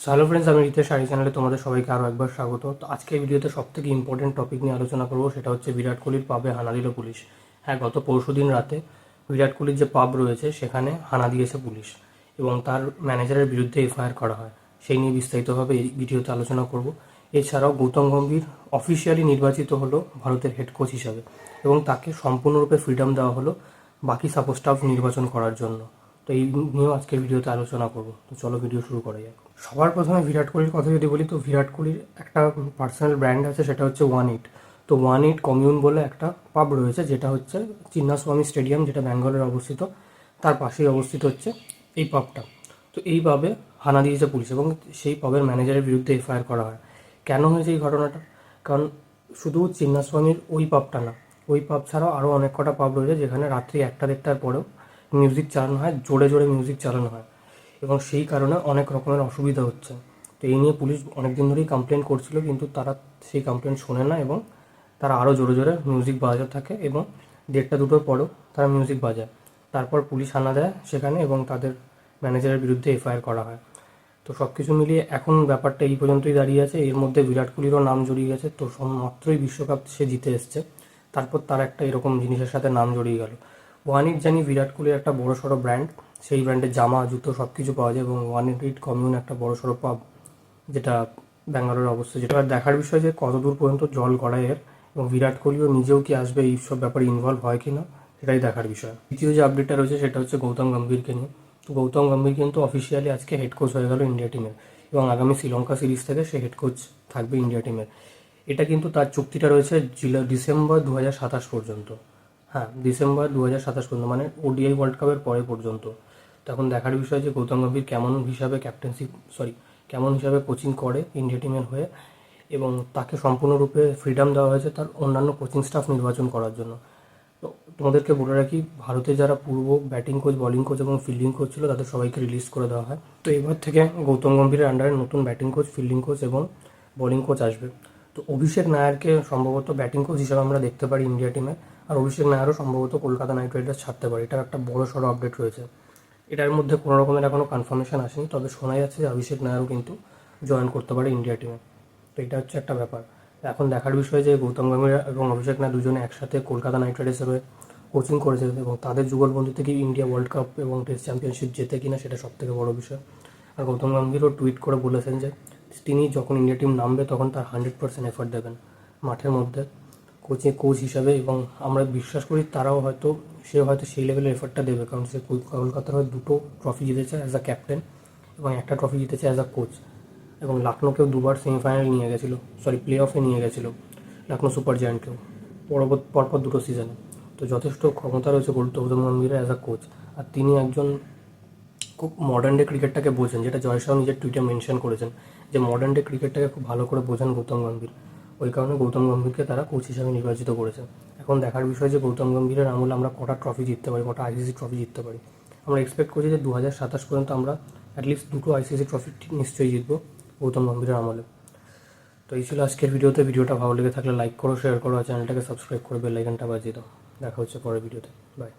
Hello friends আমি রিতেশ শাড়ি চ্যানেলে তোমাদের সবাইকে আরও একবার স্বাগত। তো আজকের ভিডিওতে সব থেকে ইম্পর্টেন্ট টপিক নিয়ে আলোচনা করব, সেটা হচ্ছে বিরাট কোহলির পাবে হানা দিল পুলিশ। হ্যাঁ গত পরশু দিন রাতে বিরাট কোহলির যে পাব রয়েছে, সেখানে হানা দিয়েছে পুলিশ এবং তার ম্যানেজারের বিরুদ্ধে এফআইআর করা হয়। সেই নিয়ে বিস্তারিতভাবে এই ভিডিওতে আলোচনা করব। এছাড়াও গৌতম গম্ভীর অফিসিয়ালি নির্বাচিত হলো ভারতের হেড কোচ হিসাবে এবং তাকে সম্পূর্ণরূপে ফ্রিডম দেওয়া হলো বাকি সাপোজ স্টাফ নির্বাচন করার জন্য। তো এই নিয়েও আজকের ভিডিওতে আলোচনা করব। তো চলো ভিডিও শুরু করা যাক। সবার প্রথমে বিরাট কোহলির কথা যদি বলি, তো বিরাট কোহলির একটা পার্সোনাল ব্র্যান্ড আছে, সেটা হচ্ছে ওয়ান এইট। তো ওয়ান এইট কমিউন বলে একটা পাব রয়েছে, যেটা হচ্ছে চিন্নাস্বামী স্টেডিয়াম, যেটা ব্যাঙ্গালোরে অবস্থিত। তার পাশেই অবস্থিত হচ্ছে এই পাবটা তো এই পাবে হানা দিয়েছে পুলিশ এবং সেই পাবের ম্যানেজারের বিরুদ্ধে এফআইআর করা হয়। কেন হয়েছে এই ঘটনাটা? কারণ শুধু চিন্নাস্বামীর ওই পাবটা না, ওই পাব ছাড়াও আরও অনেক কটা পাব রয়েছে, যেখানে রাত্রি একটা দেড়টার পরেও মিউজিক চালানো হয়, জোরে জোরে মিউজিক চালানো হয়। এবং সেই কারণে অনেক রকমের অসুবিধা হচ্ছে। তো এই নিয়ে পুলিশ অনেক দিন ধরেই কমপ্লেন করছিল, কিন্তু তারা সেই কমপ্লেন শোনে না এবং তারা আরও জোরে জোরে মিউজিক বাজাতে থাকে এবং দেড়টা দুটোর পরেও তারা মিউজিক বাজায়। তারপর পুলিশ হানা দেয় সেখানে এবং তাদের ম্যানেজারের বিরুদ্ধে এফআইআর করা হয়। তো সব কিছু মিলিয়ে এখন ব্যাপারটা এই পর্যন্তই দাঁড়িয়ে আছে। এর মধ্যে বিরাট কোহলিরও নাম জড়িয়ে গেছে, তো মাত্রই বিশ্বকাপ সে জিতে এসছে। তারপর তার একটা এরকম জিনিসের সাথে নাম জড়িয়ে গেল। ওয়ান ইট জানি বিরাট কোহলির একটা বড় সড়ো ব্র্যান্ড সেই ব্র্যান্ডের জামা, জুতো সব কিছু পাওয়া যায় এবং ওয়ান ইট কমিউন একটা বড় সড়ো পাব যেটা ব্যাঙ্গালোরে অবস্থিত। যেটা দেখার বিষয় যে কতদূর পর্যন্ত জল গড়ায় এর এবং বিরাট কোহলিও নিজেও কি আসবে এই সব ব্যাপারে ইনভলভ হয় কি না সেটাই দেখার বিষয়। দ্বিতীয় যে আপডেটটা রয়েছে সেটা হচ্ছে গৌতম গম্ভীরকে নিয়ে। তো গৌতম গম্ভীর কিন্তু অফিসিয়ালি আজকে হেড কোচ হয়ে গেল ইন্ডিয়া টিমের এবং আগামী শ্রীলঙ্কা সিরিজ থেকে সে হেড কোচ থাকবে ইন্ডিয়া টিমের এটা কিন্তু তার চুক্তিটা রয়েছে ডিসেম্বর দু হাজার সাতাশ পর্যন্ত। হ্যাঁ ডিসেম্বর দু হাজার সাতাশ পর্যন্ত মানে ওডিআই ওয়ার্ল্ড কাপের পরে পর্যন্ত। তখন দেখার বিষয় যে গৌতম গম্ভীর কেমন হিসাবে ক্যাপ্টেন্সি সরি কেমন হিসাবে কোচিং করে ইন্ডিয়া টিমের হয়ে এবং তাকে সম্পূর্ণরূপে ফ্রিডম দেওয়া হয়েছে তার অন্যান্য কোচিং স্টাফ নির্বাচন করার জন্য। তো তোমাদেরকে বলে রাখি, ভারতে যারা পূর্ব ব্যাটিং কোচ বলিং কোচ এবং ফিল্ডিং কোচ ছিল, তাদের সবাইকে রিলিজ করে দেওয়া হয়। তো এবার থেকে গৌতম গম্ভীরের আন্ডারে নতুন ব্যাটিং কোচ ফিল্ডিং কোচ এবং বোলিং কোচ আসবে। তো অভিষেক নায়ারকে সম্ভবত ব্যাটিং কোচ হিসেবে আমরা দেখতে পারি ইন্ডিয়া টিমে আর অভিষেক নায়ারও সম্ভবত কলকাতা নাইট রাইডার্স ছাড়তে পারে। এটার একটা বড় সড়ো আপডেট রয়েছে। এটার মধ্যে কোনো রকমের এখনও কনফার্মেশন আসেনি, তবে শোনা যাচ্ছে যে অভিষেক নায়ারও কিন্তু জয়েন করতে পারে ইন্ডিয়া টিমে তো এটা হচ্ছে একটা ব্যাপার। এখন দেখার বিষয় যে গৌতম গম্ভীর এবং অভিষেক নায়ার দুজনে একসাথে কলকাতা নাইট রাইডার্সের হয়ে কোচিং করেছে এবং তাদের যুগলবন্ধু থেকে ইন্ডিয়া ওয়ার্ল্ড কাপ এবং টেস্ট চ্যাম্পিয়নশিপ জেতে কিনা সেটা সব থেকে বড় বিষয়। আর গৌতম গম্ভীরও টুইট করে বলেছেন যে তিনি যখন ইন্ডিয়া টিম নামবে তখন তার হান্ড্রেড পার্সেন্ট এফার্ট দেবেন। মাঠের মধ্যে কোচিং কোচ হিসাবে এবং আমরা বিশ্বাস করি তারাও হয়তো, সে হয়তো সেই লেভেলের এফার্টটা দেবে। কারণ সে কল- কলকাতার হয়ে দুটো ট্রফি জিতেছে অ্যাজ আ ক্যাপ্টেন এবং একটা ট্রফি জিতেছে অ্যাজ আ কোচ এবং লখনৌকেও দুবার সেমিফাইনাল নিয়ে গেছিল। সরি প্লে অফে নিয়ে গেছিল লখনৌ সুপার জায়ান্টকেও পরবর্তী পরপর দুটো সিজনে তো যথেষ্ট ক্ষমতা রয়েছে গৌতম গম্ভীরের অ্যাজ আ কোচ আর তিনি একজন খুব মডার্ন ডে ক্রিকেটটাকে বোঝেন, যেটা জয়সাও নিজের টুইটে মেনশন করেছেন, যে মডার্ন ডে ক্রিকেটটাকে খুব ভালো করে বোঝেন গৌতম গম্ভীর। ওই কারণে গৌতম গম্ভীরকে তারা কোচ হিসাবে নির্বাচিত করেছে। এখন দেখার বিষয় যে গৌতম গম্ভীরের আমলে আমরা কটা ট্রফি জিততে পারি, কটা আইসিসি ট্রফি জিততে পারি। আমরা এক্সপেক্ট করছি যে দু হাজার সাতাশ পর্যন্ত আমরা অ্যাটলিস্ট দুটো আইসিসি ট্রফি নিশ্চয়ই জিতবো গৌতম গম্ভীরের আমলে। তো এই ছিল আজকের ভিডিওতে। ভিডিওটা ভালো লেগে থাকলে লাইক করো শেয়ার করো চ্যানেলটাকে সাবস্ক্রাইব করে বেল আইকনটা বাজিয়ে দাও। দেখা হচ্ছে পরের ভিডিওতে। বাই